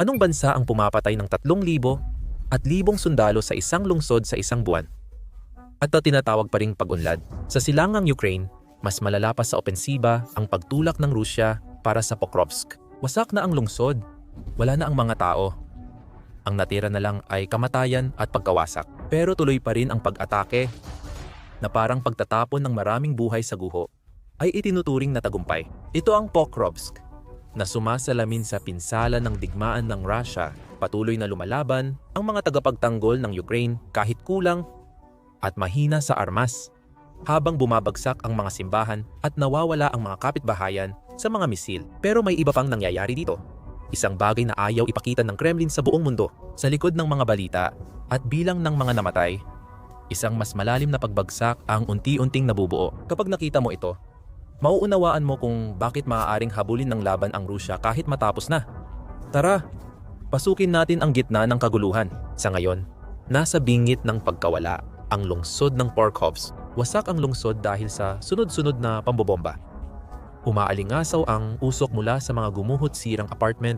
Anong bansa ang pumapatay ng 3,000 at libong sundalo sa isang lungsod sa isang buwan? At na tinatawag pa ring pag-unlad. Sa silangang Ukraine, mas malala pa sa opensiba ang pagtulak ng Rusya para sa Pokrovsk. Wasak na ang lungsod. Wala na ang mga tao. Ang natira na lang ay kamatayan at pagkawasak. Pero tuloy pa rin ang pag-atake na parang pagtatapon ng maraming buhay sa guho ay itinuturing na tagumpay. Ito ang Pokrovsk na sumasalamin sa pinsala ng digmaan ng Russia. Patuloy na lumalaban ang mga tagapagtanggol ng Ukraine kahit kulang at mahina sa armas habang bumabagsak ang mga simbahan at nawawala ang mga kapitbahayan sa mga misil. Pero may iba pang nangyayari dito. Isang bagay na ayaw ipakita ng Kremlin sa buong mundo. Sa likod ng mga balita at bilang ng mga namatay, isang mas malalim na pagbagsak ang unti-unting nabubuo. Kapag nakita mo ito, mauunawaan mo kung bakit maaaring habulin ng laban ang Rusya kahit matapos na. Tara, pasukin natin ang gitna ng kaguluhan. Sa ngayon, nasa bingit ng pagkawala ang lungsod ng Porkovs. Wasak ang lungsod dahil sa sunod-sunod na pambobomba. Umaalingasaw ang usok mula sa mga gumuhot sirang apartment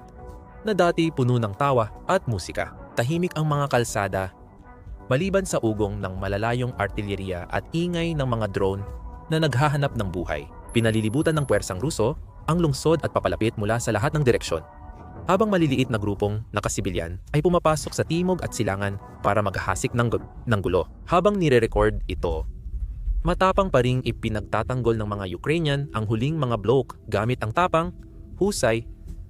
na dati puno ng tawa at musika. Tahimik ang mga kalsada maliban sa ugong ng malalayong artilyeriya at ingay ng mga drone na naghahanap ng buhay. Pinalilibutan ng puwersang Ruso ang lungsod at papalapit mula sa lahat ng direksyon. Habang maliliit na grupong nakasibilyan ay pumapasok sa timog at silangan para maghahasik ng, gu- ng gulo. Habang nire-record ito, matapang pa ring ipinagtatanggol ng mga Ukrainian ang huling mga bloke gamit ang tapang, husay,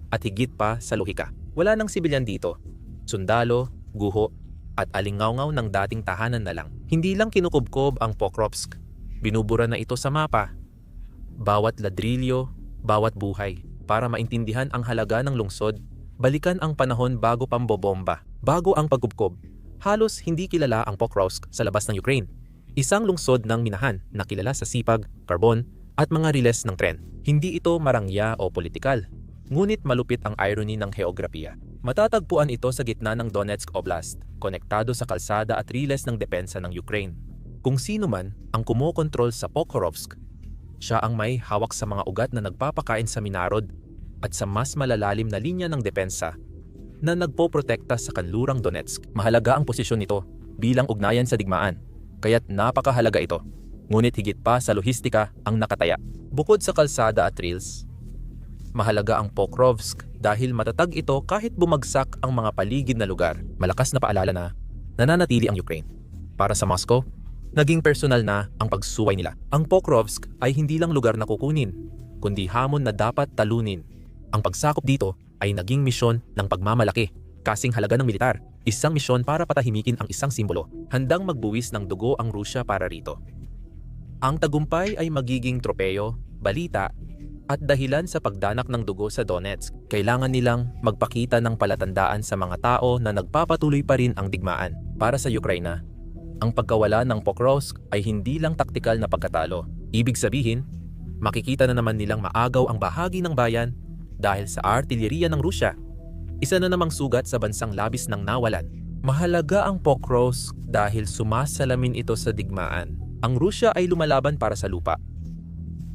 at higit pa sa lohika. Wala nang sibilyan dito. Sundalo, guho, at alingawngaw ng dating tahanan na lang. Hindi lang kinukubkob ang Pokrovsk. Binubura na ito sa mapa. Bawat ladrilyo, bawat buhay. Para maintindihan ang halaga ng lungsod, balikan ang panahon bago pambobomba. Bago ang pagkubkob, halos hindi kilala ang Pokrovsk sa labas ng Ukraine. Isang lungsod ng minahan na kilala sa sipag, karbon, at mga riles ng tren. Hindi ito marangya o politikal, ngunit malupit ang irony ng heograpiya. Matatagpuan ito sa gitna ng Donetsk Oblast, konektado sa kalsada at riles ng depensa ng Ukraine. Kung sino man ang kumokontrol sa Pokrovsk, siya ang may hawak sa mga ugat na nagpapakain sa Minarod at sa mas malalalim na linya ng depensa na nagpoprotekta sa kanlurang Donetsk. Mahalaga ang posisyon nito bilang ugnayan sa digmaan, kaya't napakahalaga ito. Ngunit higit pa sa lohistika ang nakataya. Bukod sa kalsada at trails, mahalaga ang Pokrovsk dahil matatag ito kahit bumagsak ang mga paligid na lugar. Malakas na paalala na nananatili ang Ukraine. Para sa Moscow, naging personal na ang pagsuway nila. Ang Pokrovsk ay hindi lang lugar na kukunin, kundi hamon na dapat talunin. Ang pagsakop dito ay naging misyon ng pagmamalaki, kasing halaga ng militar. Isang misyon para patahimikin ang isang simbolo. Handang magbuwis ng dugo ang Rusya para rito. Ang tagumpay ay magiging tropeyo, balita, at dahilan sa pagdanak ng dugo sa Donetsk. Kailangan nilang magpakita ng palatandaan sa mga tao na nagpapatuloy pa rin ang digmaan. Para sa Ukraina, ang pagkawala ng Pokrovsk ay hindi lang taktikal na pagkatalo. Ibig sabihin, makikita na naman nilang maagaw ang bahagi ng bayan dahil sa artilyeriya ng Rusya. Isa na namang sugat sa bansang labis ng nawalan. Mahalaga ang Pokrovsk dahil sumasalamin ito sa digmaan. Ang Rusya ay lumalaban para sa lupa.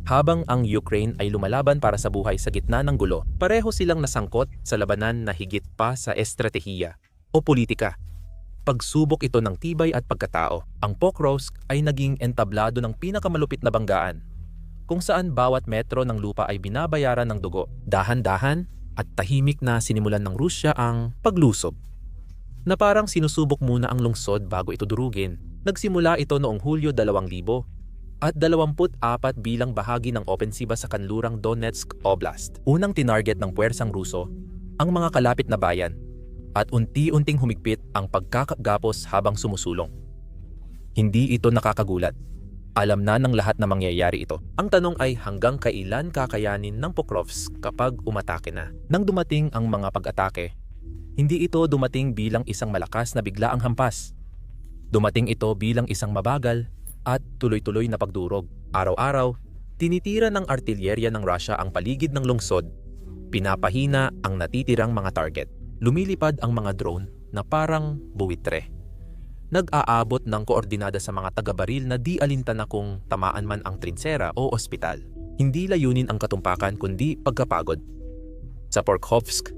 Habang ang Ukraine ay lumalaban para sa buhay sa gitna ng gulo, pareho silang nasangkot sa labanan na higit pa sa estratehiya o politika. Pagsubok ito ng tibay at pagkatao. Ang Pokrovsk ay naging entablado ng pinakamalupit na banggaan, kung saan bawat metro ng lupa ay binabayaran ng dugo. Dahan-dahan at tahimik na sinimulan ng Rusya ang paglusob. Na parang sinusubok muna ang lungsod bago ito durugin. Nagsimula ito noong Hulyo 2000 at 24 bilang bahagi ng opensiba sa kanlurang Donetsk Oblast. Unang tinarget ng puwersang Ruso ang mga kalapit na bayan at unti-unting humigpit ang pagkakagapos habang sumusulong. Hindi ito nakakagulat. Alam na ng lahat na mangyayari ito. Ang tanong ay hanggang kailan kakayanin ng Pokrovsk kapag umatake na. Nang dumating ang mga pag-atake, hindi ito dumating bilang isang malakas na biglaang hampas. Dumating ito bilang isang mabagal at tuloy-tuloy na pagdurog. Araw-araw, tinitira ng artilyerya ng Russia ang paligid ng lungsod. Pinapahina ang natitirang mga target. Lumilipad ang mga drone na parang buwitre. Nag-aabot ng koordinada sa mga taga-baril na di alintana kung tamaan man ang trinsera o ospital. Hindi layunin ang katumpakan kundi pagkapagod. Sa Porkhovsk,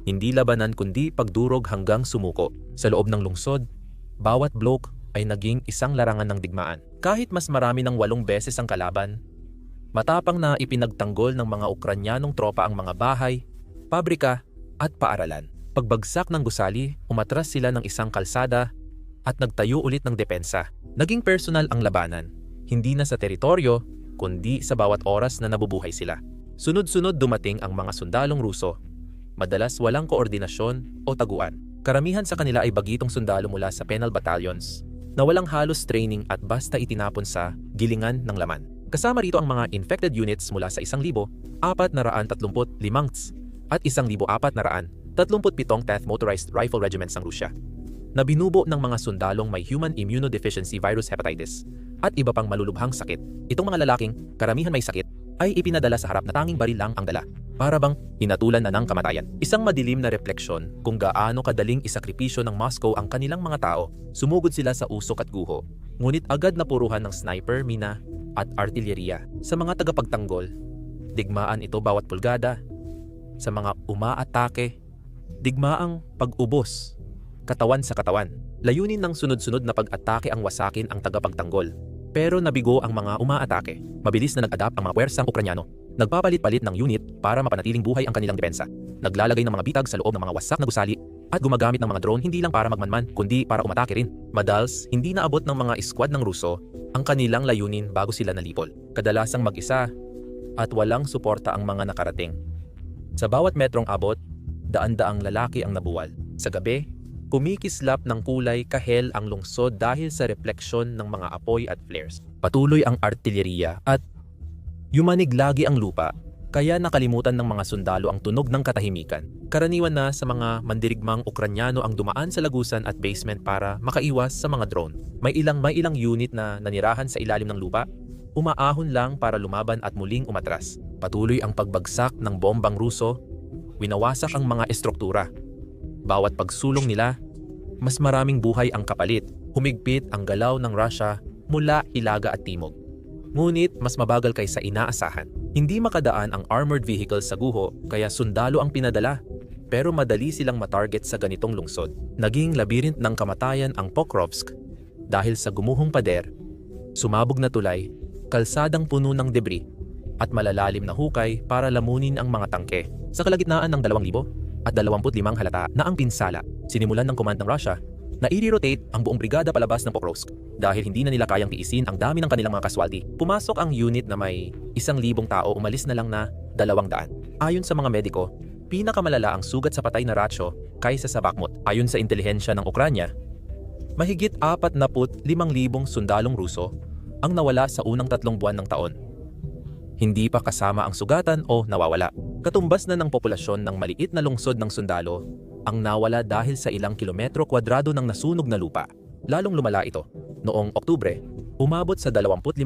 Hindi labanan kundi pagdurog hanggang sumuko. Sa loob ng lungsod, bawat bloke ay naging isang larangan ng digmaan. Kahit mas marami ng walong beses ang kalaban, matapang na ipinagtanggol ng mga Ukranyanong tropa ang mga bahay, pabrika at paaralan. Pagbagsak ng gusali, umatras sila ng isang kalsada at nagtayo ulit ng depensa. Naging personal ang labanan, hindi na sa teritoryo, kundi sa bawat oras na nabubuhay sila. Sunod-sunod dumating ang mga sundalong Ruso. Madalas walang koordinasyon o taguan. Karamihan sa kanila ay bagitong sundalo mula sa penal battalions na walang halos training at basta itinapon sa gilingan ng laman. Kasama rito ang mga infected units mula sa 1,435 at 1,437 10th Motorized Rifle Regiments ng Rusya na binubo ng mga sundalong may human immunodeficiency virus hepatitis at iba pang malulubhang sakit. Itong mga lalaking, karamihan may sakit, ay ipinadala sa harap na tanging baril lang ang dala. Para bang hinatulan na ng kamatayan. Isang madilim na refleksyon kung gaano kadaling isakripisyo ng Moscow ang kanilang mga tao. Sumugod sila sa usok at guho. Ngunit agad na puruhan ng sniper, mina at artilyeriya. Sa mga tagapagtanggol, digmaan ito bawat pulgada. Sa mga umaatake, digmaang pag-ubos. Katawan sa katawan. Layunin ng sunod-sunod na pag-atake ang wasakin ang tagapagtanggol. Pero nabigo ang mga umaatake. Mabilis na nag-adapt ang mga pwersang Ukranyano. Nagpapalit-palit ng unit para mapanatiling buhay ang kanilang depensa. Naglalagay ng mga bitag sa loob ng mga wasak na gusali at gumagamit ng mga drone hindi lang para magmanman kundi para umatake rin. Madals, hindi naabot ng mga squad ng Ruso ang kanilang layunin bago sila nalipol. Kadalasang mag-isa at walang suporta ang mga nakarating. Sa bawat metrong abot, daan-daang lalaki ang nabuwal. Sa gabi, kumikislap ng kulay kahel ang lungsod dahil sa refleksyon ng mga apoy at flares. Patuloy ang artilyeriya at yumanig lagi ang lupa kaya nakalimutan ng mga sundalo ang tunog ng katahimikan. Karaniwan na sa mga mandirigmang Ukranyano ang dumaan sa lagusan at basement para makaiwas sa mga drone. May ilang may ilang unit na nanirahan sa ilalim ng lupa, umaahon lang para lumaban at muling umatras. Patuloy ang pagbagsak ng bombang Ruso, winawasak ang mga estruktura. Bawat pagsulong nila, mas maraming buhay ang kapalit. Humigpit ang galaw ng Russia mula Hilaga at Timog. Ngunit mas mabagal kaysa inaasahan. Hindi makadaan ang armored vehicle sa guho kaya sundalo ang pinadala. Pero madali silang matarget sa ganitong lungsod. Naging labirint ng kamatayan ang Pokrovsk dahil sa gumuhong pader, sumabog na tulay, kalsadang puno ng debris, at malalalim na hukay para lamunin ang mga tangke. Sa kalagitnaan ng 2,000 at 25 halata na ang pinsala, sinimulan ng command ng Russia na i-rotate ang buong brigada palabas ng Pokrovsk dahil hindi na nila kayang tiisin ang dami ng kanilang mga kaswalti. Pumasok ang unit na may isang libong tao umalis na lang na dalawang daan. Ayon sa mga mediko, pinakamalala ang sugat sa patay na Ratio kaysa sa Bakhmut. Ayon sa intelihensya ng Ukranya, mahigit 45,000 sundalong Ruso ang nawala sa unang tatlong buwan ng taon. Hindi pa kasama ang sugatan o nawawala. Katumbas na ng populasyon ng maliit na lungsod ng sundalo ang nawala dahil sa ilang kilometro kwadrado ng nasunog na lupa. Lalong lumala ito. Noong Oktubre, umabot sa 25,000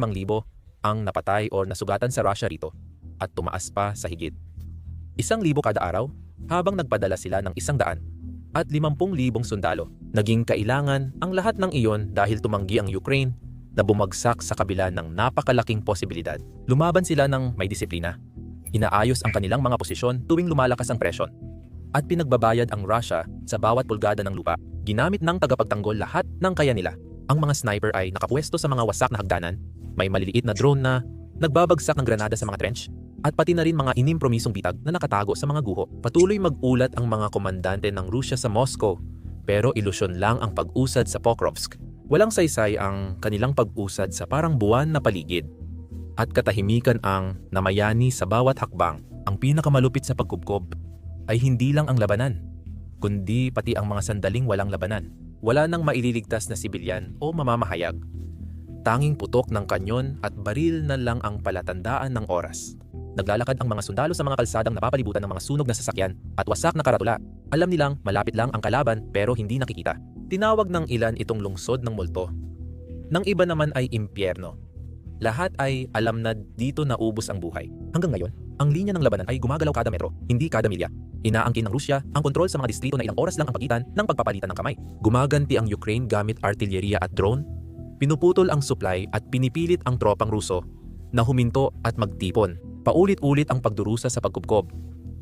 ang napatay o nasugatan sa Russia rito at tumaas pa sa higit. Isang libo kada araw habang nagpadala sila ng isang daan at 50,000 sundalo. Naging kailangan ang lahat ng iyon dahil tumanggi ang Ukraine na bumagsak sa kabila ng napakalaking posibilidad. Lumaban sila ng may disiplina. Inaayos ang kanilang mga posisyon tuwing lumalakas ang presyon at pinagbabayad ang Russia sa bawat pulgada ng lupa. Ginamit ng tagapagtanggol lahat ng kaya nila. Ang mga sniper ay nakapwesto sa mga wasak na hagdanan, may maliliit na drone na nagbabagsak ng granada sa mga trench, at pati na rin mga inimpromisong bitag na nakatago sa mga guho. Patuloy mag-ulat ang mga komandante ng Rusya sa Moscow, pero ilusyon lang ang pag-usad sa Pokrovsk. Walang saysay ang kanilang pag-usad sa parang buwan na paligid. At katahimikan ang namayani sa bawat hakbang. Ang pinakamalupit sa pagkubkob ay hindi lang ang labanan, kundi pati ang mga sandaling walang labanan. Wala nang maililigtas na sibilyan o mamamahayag. Tanging putok ng kanyon at baril na lang ang palatandaan ng oras. Naglalakad ang mga sundalo sa mga kalsadang napapalibutan ng mga sunog na sasakyan at wasak na karatula. Alam nilang malapit lang ang kalaban pero hindi nakikita. Tinawag ng ilan itong lungsod ng multo. Nang iba naman ay impyerno. Lahat ay alam na dito naubos ang buhay. Hanggang ngayon, ang linya ng labanan ay gumagalaw kada metro, hindi kada milya. Inaangkin ng Rusya ang kontrol sa mga distrito na ilang oras lang ang pagitan ng pagpapalitan ng kamay. Gumaganti ang Ukraine gamit artilyeriya at drone, pinuputol ang supply at pinipilit ang tropang Ruso na huminto at magtipon. Paulit-ulit ang pagdurusa sa pagkubkob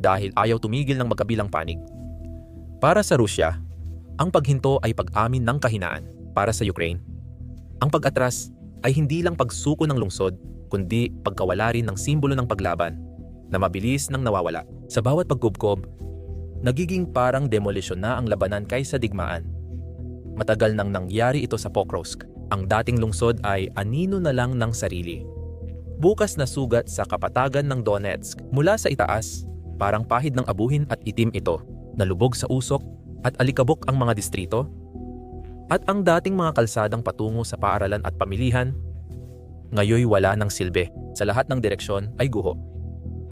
dahil ayaw tumigil ng magkabilang panig. Para sa Rusya, ang paghinto ay pag-amin ng kahinaan. Para sa Ukraine, ang pag-atras ay hindi lang pagsuko ng lungsod, kundi pagkawala rin ng simbolo ng paglaban na mabilis nang nawawala. Sa bawat pagkubkob, nagiging parang demolisyon na ang labanan kaysa digmaan. Matagal nang nangyari ito sa Pokrovsk. Ang dating lungsod ay anino na lang ng sarili. Bukas na sugat sa kapatagan ng Donetsk mula sa itaas, parang pahid ng abuhin at itim ito, nalubog sa usok at alikabok ang mga distrito. At ang dating mga kalsadang patungo sa paaralan at pamilihan, ngayoy wala ng silbi. Sa lahat ng direksyon ay guho.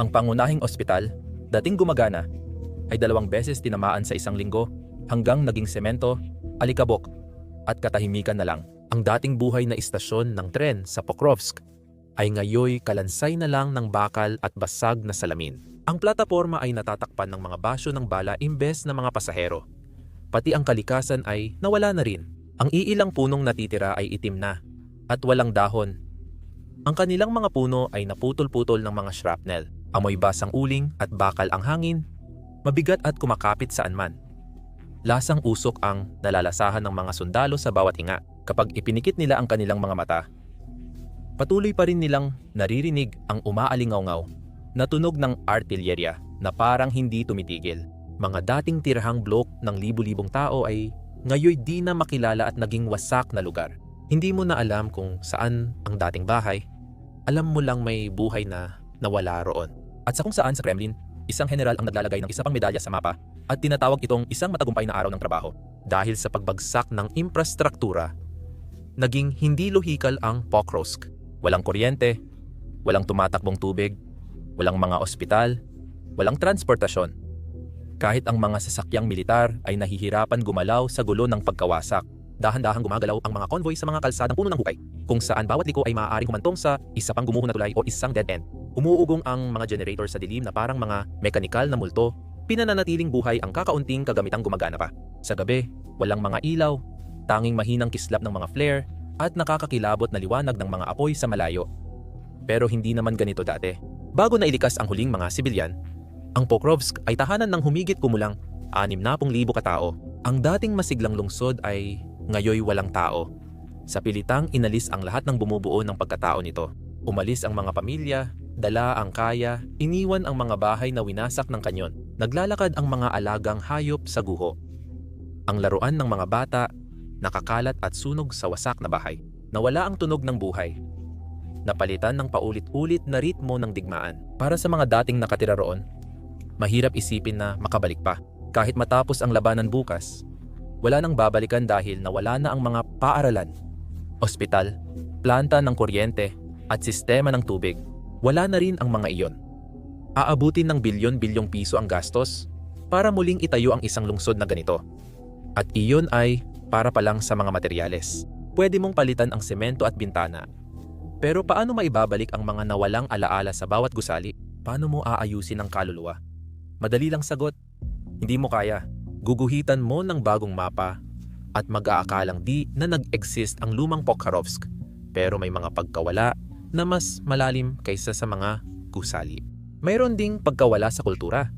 Ang pangunahing ospital, dating gumagana, ay dalawang beses tinamaan sa isang linggo hanggang naging semento, alikabok, at katahimikan na lang. Ang dating buhay na istasyon ng tren sa Pokrovsk ay ngayoy kalansay na lang ng bakal at basag na salamin. Ang plataporma ay natatakpan ng mga basyo ng bala imbes na mga pasahero. Pati ang kalikasan ay nawala na rin. Ang iilang punong natitira ay itim na at walang dahon. Ang kanilang mga puno ay naputol-putol ng mga shrapnel. Amoy basang uling at bakal ang hangin, mabigat at kumakapit saan man. Lasang usok ang nalalasahan ng mga sundalo sa bawat hinga kapag ipinikit nila ang kanilang mga mata. Patuloy pa rin nilang naririnig ang umaalingaw na tunog ng artilyerya na parang hindi tumitigil. Mga dating tirahang blok ng libu-libong tao ay ngayoy di na makilala at naging wasak na lugar. Hindi mo na alam kung saan ang dating bahay. Alam mo lang may buhay na nawala roon. At sa kung saan sa Kremlin, isang general ang naglalagay ng isa pang medalya sa mapa at tinatawag itong isang matagumpay na araw ng trabaho. Dahil sa pagbagsak ng infrastruktura, naging hindi lohikal ang Pokrovsk. Walang kuryente, walang tumatakbong tubig, walang mga ospital, walang transportasyon. Kahit ang mga sasakyang militar ay nahihirapan gumalaw sa gulo ng pagkawasak. Dahan-dahang gumagalaw ang mga convoy sa mga kalsadang puno ng hukay, kung saan bawat liko ay maaaring humantong sa isa pang gumuho na tulay o isang dead end. Umuugong ang mga generator sa dilim na parang mga mekanikal na multo, pinananatiling buhay ang kakaunting kagamitang gumagana pa. Sa gabi, walang mga ilaw, tanging mahinang kislap ng mga flare, at nakakakilabot na liwanag ng mga apoy sa malayo. Pero hindi naman ganito dati. Bago nailikas ang huling mga sibilyan, ang Pokrovsk ay tahanan ng humigit kumulang 60,000 katao. Ang dating masiglang lungsod ay ngayoy walang tao. Sa pilitang inalis ang lahat ng bumubuo ng pagkatao nito. Umalis ang mga pamilya, dala ang kaya, iniwan ang mga bahay na winasak ng kanyon. Naglalakad ang mga alagang hayop sa guho. Ang laruan ng mga bata, nakakalat at sunog sa wasak na bahay. Nawala ang tunog ng buhay. Napalitan ng paulit-ulit na ritmo ng digmaan. Para sa mga dating nakatira roon, mahirap isipin na makabalik pa. Kahit matapos ang labanan bukas, wala nang babalikan dahil nawala na ang mga paaralan, ospital, planta ng kuryente at sistema ng tubig. Wala na rin ang mga iyon. Aabutin ng bilyon-bilyong piso ang gastos para muling itayo ang isang lungsod na ganito. At iyon ay para pa lang sa mga materyales. Pwede mong palitan ang semento at bintana. Pero paano maibabalik ang mga nawalang alaala sa bawat gusali? Paano mo aayusin ang kaluluwa? Madali lang sagot. Hindi mo kaya. Guguhitan mo ng bagong mapa at mag-aakalang di na nag-exist ang lumang Pokharovsk pero may mga pagkawala na mas malalim kaysa sa mga gusali. Mayroon ding pagkawala sa kultura.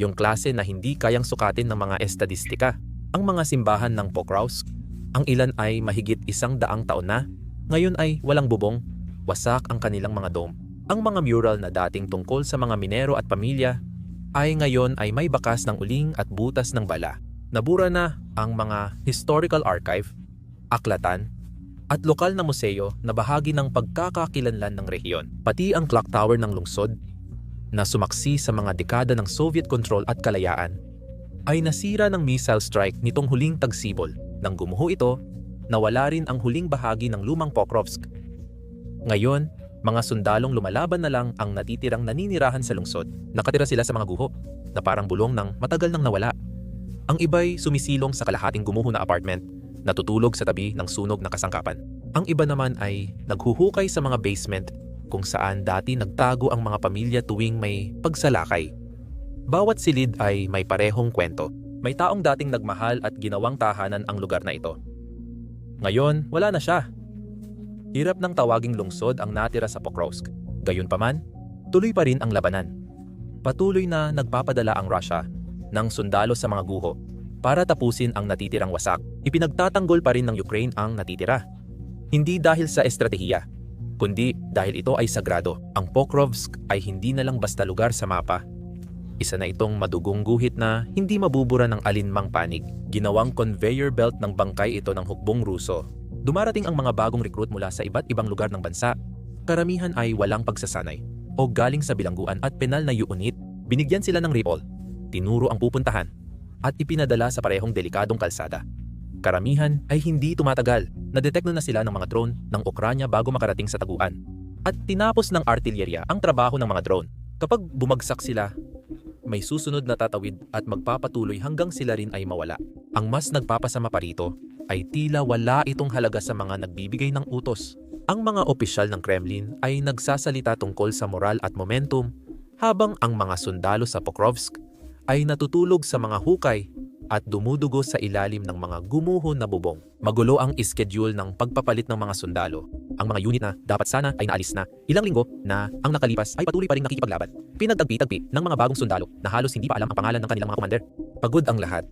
Yung klase na hindi kayang sukatin ng mga estadistika. Ang mga simbahan ng Pokrovsk, ang ilan ay mahigit isang daang taon na, ngayon ay walang bubong, wasak ang kanilang mga dome. Ang mga mural na dating tungkol sa mga minero at pamilya ay ngayon ay may bakas ng uling at butas ng bala. Nabura na ang mga historical archive, aklatan, at lokal na museo na bahagi ng pagkakakilanlan ng rehiyon. Pati ang clock tower ng lungsod na sumaksi sa mga dekada ng Soviet control at kalayaan ay nasira ng missile strike nitong huling tagsibol. Nang gumuho ito, nawala rin ang huling bahagi ng lumang Pokrovsk. Ngayon, mga sundalong lumalaban na lang ang natitirang naninirahan sa lungsod. Nakatira sila sa mga guho na parang bulong ng matagal nang nawala. Ang iba'y sumisilong sa kalahating gumuho na apartment, natutulog sa tabi ng sunog na kasangkapan. Ang iba naman ay naghuhukay sa mga basement kung saan dati nagtago ang mga pamilya tuwing may pagsalakay. Bawat silid ay may parehong kwento. May taong dating nagmahal at ginawang tahanan ang lugar na ito. Ngayon, wala na siya. Hirap ng tawaging lungsod ang natira sa Pokrovsk. Gayunpaman, tuloy pa rin ang labanan. Patuloy na nagpapadala ang Russia ng sundalo sa mga guho para tapusin ang natitirang wasak. Ipinagtatanggol pa rin ng Ukraine ang natitira. Hindi dahil sa estratehiya, kundi dahil ito ay sagrado. Ang Pokrovsk ay hindi na lang basta lugar sa mapa. Isa na itong madugong guhit na hindi mabubura ng alinmang panig. Ginawang conveyor belt ng bangkay ito ng hukbong Ruso. Dumarating ang mga bagong recruit mula sa iba't ibang lugar ng bansa. Karamihan ay walang pagsasanay o galing sa bilangguan at penal na unit. Binigyan sila ng ripol, tinuro ang pupuntahan, at ipinadala sa parehong delikadong kalsada. Karamihan ay hindi tumatagal. Nadetekno na sila ng mga drone ng Ukranya bago makarating sa taguan. At tinapos ng artilyerya ang trabaho ng mga drone. Kapag bumagsak sila, may susunod na tatawid at magpapatuloy hanggang sila rin ay mawala. Ang mas nagpapasama pa rito ay tila wala itong halaga sa mga nagbibigay ng utos. Ang mga opisyal ng Kremlin ay nagsasalita tungkol sa moral at momentum habang ang mga sundalo sa Pokrovsk ay natutulog sa mga hukay at dumudugo sa ilalim ng mga gumuho na bubong. Magulo ang ischedule ng pagpapalit ng mga sundalo. Ang mga unit na dapat sana ay naalis na ilang linggo na ang nakalipas ay patuloy pa rin nakikipaglaban. Pinagtagpi-tagpi ng mga bagong sundalo na halos hindi pa alam ang pangalan ng kanilang mga commander. Pagod ang lahat.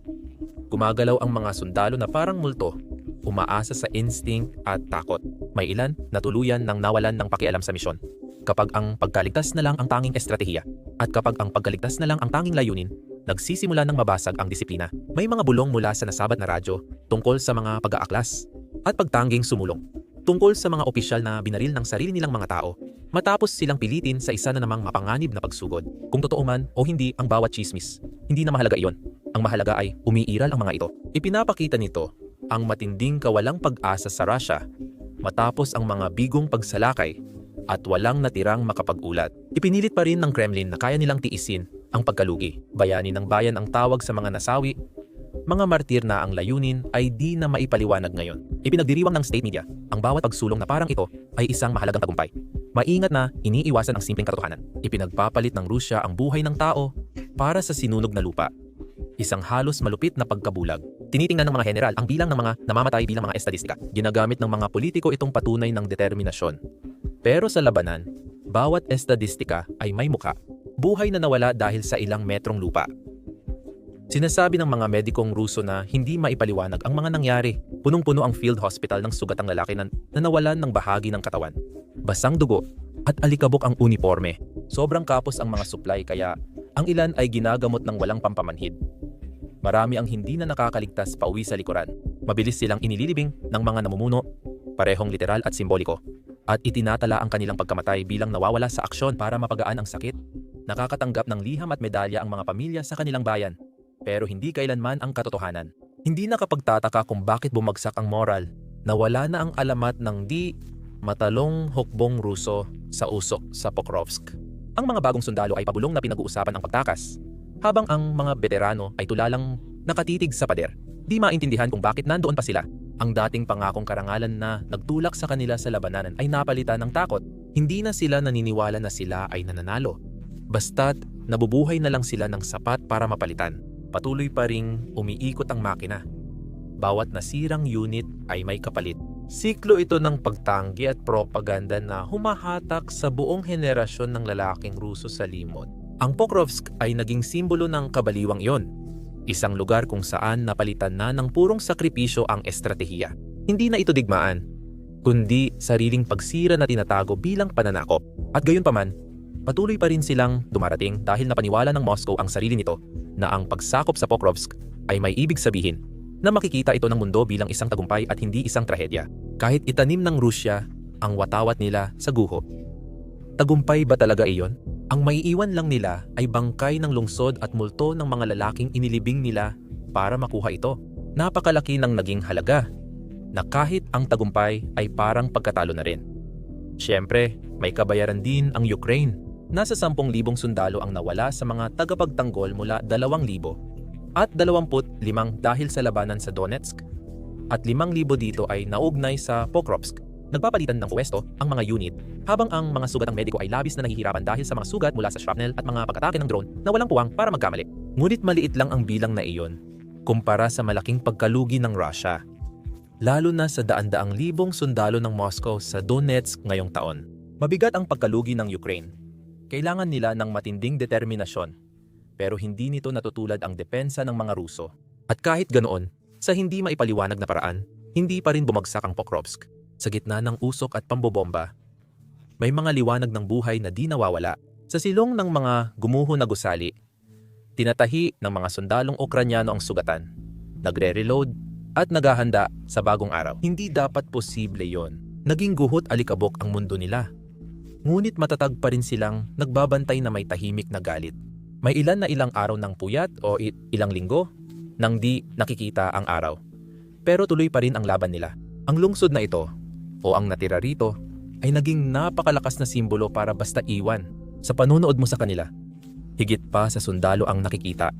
Gumagalaw ang mga sundalo na parang multo, umaasa sa instinct at takot. May ilan na tuluyan ng nawalan ng pakialam sa misyon. Kapag ang pagkaligtas na lang ang tanging estratehiya at kapag ang pagkaligtas na lang ang tanging layunin, nagsisimula ng mabasag ang disiplina. May mga bulong mula sa nasabat na radyo tungkol sa mga pag-aaklas at pagtangging sumulong. Tungkol sa mga opisyal na binaril ng sarili nilang mga tao matapos silang pilitin sa isa na namang mapanganib na pagsugod. Kung totoo man o hindi ang bawat chismis, hindi na mahalaga iyon. Ang mahalaga ay umiiral ang mga ito. Ipinapakita nito ang matinding kawalang pag-asa sa Russia matapos ang mga bigong pagsalakay at walang natirang makapag-ulat. Ipinilit pa rin ng Kremlin na kaya nilang tiisin ang pagkalugi. Bayani ng bayan ang tawag sa mga nasawi, mga martir na ang layunin ay di na maipaliwanag ngayon. Ipinagdiriwang ng state media ang bawat pagsulong na parang ito ay isang mahalagang tagumpay. Maingat na iniiwasan ang simpleng katotohanan. Ipinagpapalit ng Rusya ang buhay ng tao para sa sinunog na lupa. Isang halos malupit na pagkabulag. Tinitingnan ng mga general ang bilang ng mga namamatay bilang mga estadistika. Ginagamit ng mga politiko itong patunay ng determinasyon. Pero sa labanan, bawat estadistika ay may muka. Buhay na nawala dahil sa ilang metrong lupa. Sinasabi ng mga medikong Ruso na hindi maipaliwanag ang mga nangyari. Punong-puno ang field hospital ng sugatang lalaki na, na nawalan ng bahagi ng katawan. Basang dugo at alikabok ang uniforme. Sobrang kapos ang mga supply kaya ang ilan ay ginagamot ng walang pampamanhid. Marami ang hindi na nakakaligtas pauwi sa likuran. Mabilis silang inililibing ng mga namumuno, parehong literal at simboliko. At itinatala ang kanilang pagkamatay bilang nawawala sa aksyon para mapagaan ang sakit. Nakakatanggap ng liham at medalya ang mga pamilya sa kanilang bayan. Pero hindi kailanman ang katotohanan. Hindi nakapagtataka kung bakit bumagsak ang moral na wala na ang alamat ng di matalong hukbong Ruso sa usok sa Pokrovsk. Ang mga bagong sundalo ay pabulong na pinag-uusapan ang pagtakas, habang ang mga veterano ay tulalang nakatitig sa pader. Di maintindihan kung bakit nandoon pa sila. Ang dating pangakong karangalan na nagtulak sa kanila sa labanan ay napalitan ng takot. Hindi na sila naniniwala na sila ay nananalo. Basta't nabubuhay na lang sila ng sapat para mapalitan. Patuloy pa ring umiikot ang makina. Bawat nasirang unit ay may kapalit. Siklo ito ng pagtanggi at propaganda na humahatak sa buong henerasyon ng lalaking Ruso sa limot. Ang Pokrovsk ay naging simbolo ng kabaliwang iyon. Isang lugar kung saan napalitan na ng purong sakripisyo ang estratehiya. Hindi na ito digmaan, kundi sariling pagsira na tinatago bilang pananakop. At gayon paman, patuloy pa rin silang dumarating dahil napaniwala ng Moscow ang sarili nito na ang pagsakop sa Pokrovsk ay may ibig sabihin na makikita ito ng mundo bilang isang tagumpay at hindi isang trahedya. Kahit itanim ng Rusya ang watawat nila sa guho. Tagumpay ba talaga iyon? Ang maiiwan lang nila ay bangkay ng lungsod at multo ng mga lalaking inilibing nila para makuha ito. Napakalaki ng naging halaga na kahit ang tagumpay ay parang pagkatalo na rin. Siyempre, may kabayaran din ang Ukraine. Nasa 10,000 sundalo ang nawala sa mga tagapagtanggol mula 2,000 at 25 dahil sa labanan sa Donetsk at 5,000 dito ay naugnay sa Pokrovsk. Nagpapalitan ng pwesto ang mga unit habang ang mga sugatang mediko ay labis na nahihirapan dahil sa mga sugat mula sa shrapnel at mga pag-atake ng drone na walang puwang para magkamali. Ngunit maliit lang ang bilang na iyon kumpara sa malaking pagkalugi ng Russia. Lalo na sa daan-daang libong sundalo ng Moscow sa Donetsk ngayong taon. Mabigat ang pagkalugi ng Ukraine. Kailangan nila ng matinding determinasyon. Pero hindi nito natutulad ang depensa ng mga Ruso. At kahit ganoon, sa hindi maipaliwanag na paraan, hindi pa rin bumagsak ang Pokrovsk. Sa gitna ng usok at pambobomba, may mga liwanag ng buhay na di nawawala. Sa silong ng mga gumuho na gusali, tinatahi ng mga sundalong Ukranyano ang sugatan, nagre-reload at naghahanda sa bagong araw. Hindi dapat posible yon. Naging guhot alikabok ang mundo nila. Ngunit matatag pa rin silang nagbabantay na may tahimik na galit. May ilan na ilang araw ng puyat o ilang linggo nang di nakikita ang araw. Pero tuloy pa rin ang laban nila. Ang lungsod na ito, o ang natira rito, ay naging napakalakas na simbolo para basta iwan sa panunood mo sa kanila. Higit pa sa sundalo ang nakikita.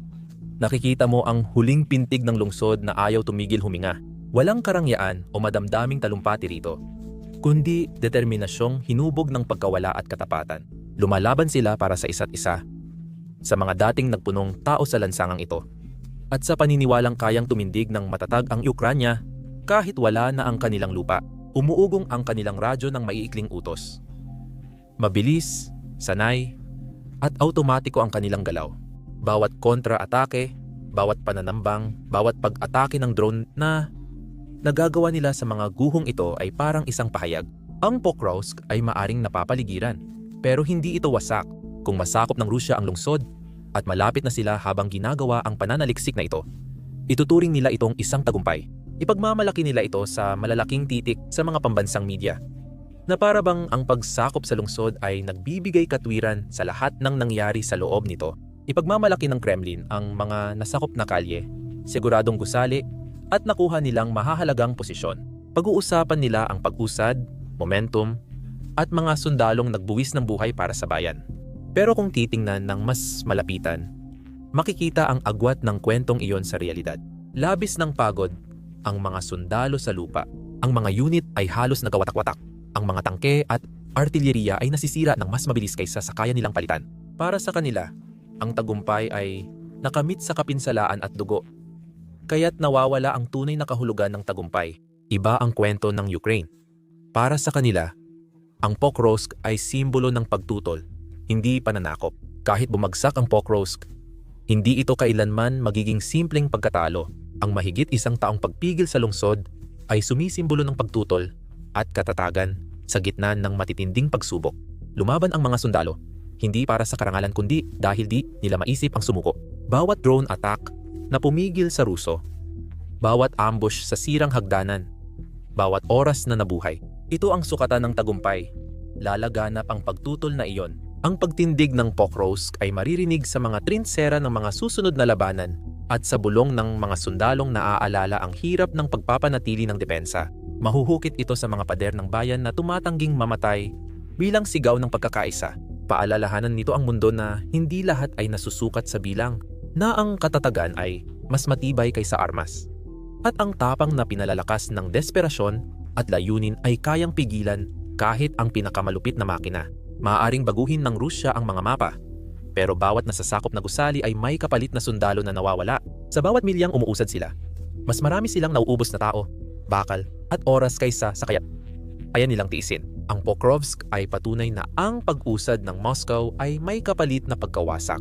Nakikita mo ang huling pintig ng lungsod na ayaw tumigil huminga. Walang karangyaan o madamdaming talumpati rito, kundi determinasyong hinubog ng pagkawala at katapatan. Lumalaban sila para sa isa't isa. Sa mga dating nagpunong tao sa lansangang ito. At sa paniniwalang kayang tumindig ng matatag ang Ukranya kahit wala na ang kanilang lupa. Umuugong ang kanilang radyo ng maiikling utos. Mabilis, sanay, at automatiko ang kanilang galaw. Bawat kontra-atake, bawat pananambang, bawat pag-atake ng drone na nagagawa nila sa mga guhong ito ay parang isang pahayag. Ang Pokrovsk ay maaring napapaligiran, pero hindi ito wasak kung masakop ng Rusya ang lungsod at malapit na sila habang ginagawa ang pananaliksik na ito. Ituturing nila itong isang tagumpay. Ipagmamalaki nila ito sa malalaking titik sa mga pambansang media na para bang ang pagsakop sa lungsod ay nagbibigay katwiran sa lahat ng nangyari sa loob nito. Ipagmamalaki ng Kremlin ang mga nasakop na kalye, siguradong gusali, at nakuha nilang mahahalagang posisyon. Pag-uusapan nila ang pag-usad, momentum, at mga sundalong nagbuwis ng buhay para sa bayan. Pero kung titingnan ng mas malapitan, makikita ang agwat ng kwentong iyon sa realidad. Labis ng pagod ang mga sundalo sa lupa. Ang mga unit ay halos nagawatak-watak. Ang mga tangke at artilleriya ay nasisira ng mas mabilis kaysa sa kaya nilang palitan. Para sa kanila, ang tagumpay ay nakamit sa kapinsalaan at dugo. Kaya't nawawala ang tunay na kahulugan ng tagumpay. Iba ang kwento ng Ukraine. Para sa kanila, ang Pokrovsk ay simbolo ng pagtutol, hindi pananakop. Kahit bumagsak ang Pokrovsk, hindi ito kailanman magiging simpleng pagkatalo. Ang mahigit isang taong pagpigil sa lungsod ay sumisimbolo ng pagtutol at katatagan sa gitna ng matitinding pagsubok. Lumaban ang mga sundalo, hindi para sa karangalan kundi dahil di nila maisip ang sumuko. Bawat drone attack na pumigil sa Ruso, bawat ambush sa sirang hagdanan, bawat oras na nabuhay, ito ang sukatan ng tagumpay. Lalaganap ang pagtutol na iyon. Ang pagtindig ng Pokrovsk ay maririnig sa mga trinsera ng mga susunod na labanan at sa bulong ng mga sundalong naaalala ang hirap ng pagpapanatili ng depensa. Mahuhukit ito sa mga pader ng bayan na tumatangging mamatay bilang sigaw ng pagkakaisa. Paalalahanan nito ang mundo na hindi lahat ay nasusukat sa bilang, na ang katatagan ay mas matibay kaysa armas. At ang tapang na pinalalakas ng desperasyon at layunin ay kayang pigilan kahit ang pinakamalupit na makina. Maaaring baguhin ng Rusya ang mga mapa, pero bawat nasasakop na gusali ay may kapalit na sundalo na nawawala. Sa bawat milyang umuusad sila, mas marami silang nauubos na tao, bakal at oras kaysa sa kayat. Ayan nilang tiisin. Ang Pokrovsk ay patunay na ang pag-usad ng Moscow ay may kapalit na pagkawasak.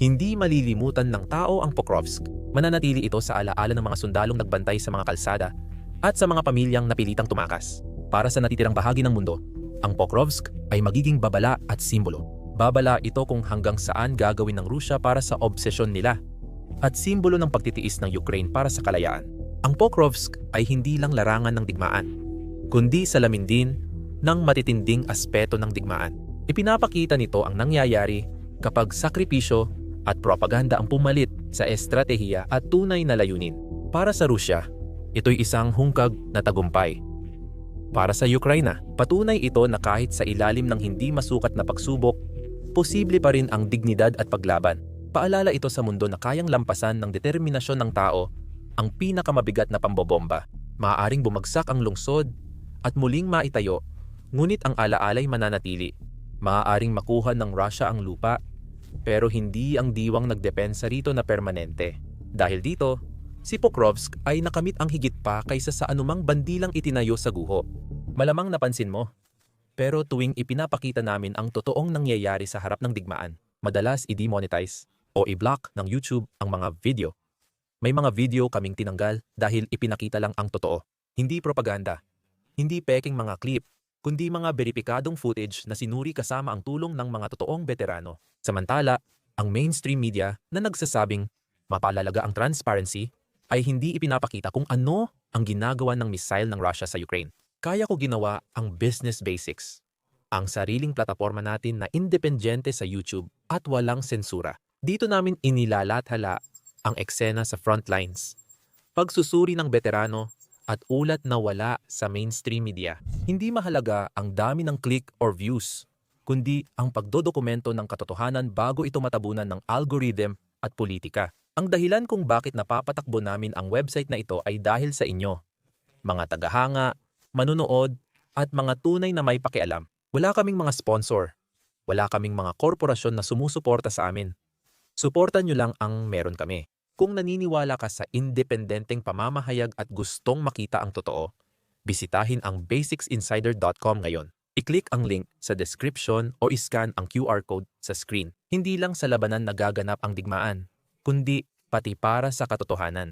Hindi malilimutan ng tao ang Pokrovsk. Mananatili ito sa alaala ng mga sundalong nagbantay sa mga kalsada at sa mga pamilyang napilitang tumakas. Para sa natitirang bahagi ng mundo, ang Pokrovsk ay magiging babala at simbolo. Babala ito kung hanggang saan gagawin ng Rusya para sa obsesyon nila at simbolo ng pagtitiis ng Ukraine para sa kalayaan. Ang Pokrovsk ay hindi lang larangan ng digmaan, kundi salamin din ng matitinding aspeto ng digmaan. Ipinapakita nito ang nangyayari kapag sakripisyo at propaganda ang pumalit sa estratehiya at tunay na layunin. Para sa Rusya, ito'y isang hungkag na tagumpay. Para sa Ukraina, patunay ito na kahit sa ilalim ng hindi masukat na pagsubok, posible pa rin ang dignidad at paglaban. Paalala ito sa mundo na kayang lampasan ng determinasyon ng tao ang pinakamabigat na pambobomba. Maaaring bumagsak ang lungsod at muling maitayo, ngunit ang alaalay mananatili. Maaaring makuha ng Russia ang lupa, pero hindi ang diwang nagdepensa rito na permanente. Dahil dito, si Pokrovsk ay nakamit ang higit pa kaysa sa anumang bandilang itinayo sa guho. Malamang napansin mo. Pero tuwing ipinapakita namin ang totoong nangyayari sa harap ng digmaan, madalas i-demonetize o i-block ng YouTube ang mga video. May mga video kaming tinanggal dahil ipinakita lang ang totoo. Hindi propaganda. Hindi peking mga clip, kundi mga beripikadong footage na sinuri kasama ang tulong ng mga totoong veterano. Samantala, ang mainstream media na nagsasabing mapalalaga ang transparency ay hindi ipinapakita kung ano ang ginagawa ng missile ng Russia sa Ukraine. Kaya ko ginawa ang business basics. Ang sariling plataforma natin na independyente sa YouTube at walang sensura. Dito namin inilalathala ang eksena sa front lines. Pagsusuri ng veterano at ulat na wala sa mainstream media. Hindi mahalaga ang dami ng click or views, kundi ang pagdodokumento ng katotohanan bago ito matabunan ng algorithm at politika. Ang dahilan kung bakit napapatakbo namin ang website na ito ay dahil sa inyo. Mga tagahanga, manunood, at mga tunay na may pakialam. Wala kaming mga sponsor. Wala kaming mga korporasyon na sumusuporta sa amin. Suportan nyo lang ang meron kami. Kung naniniwala ka sa independenteng pamamahayag at gustong makita ang totoo, bisitahin ang basicsinsider.com ngayon. I-click ang link sa description o iscan ang QR code sa screen. Hindi lang sa labanan nagaganap ang digmaan, kundi pati para sa katotohanan.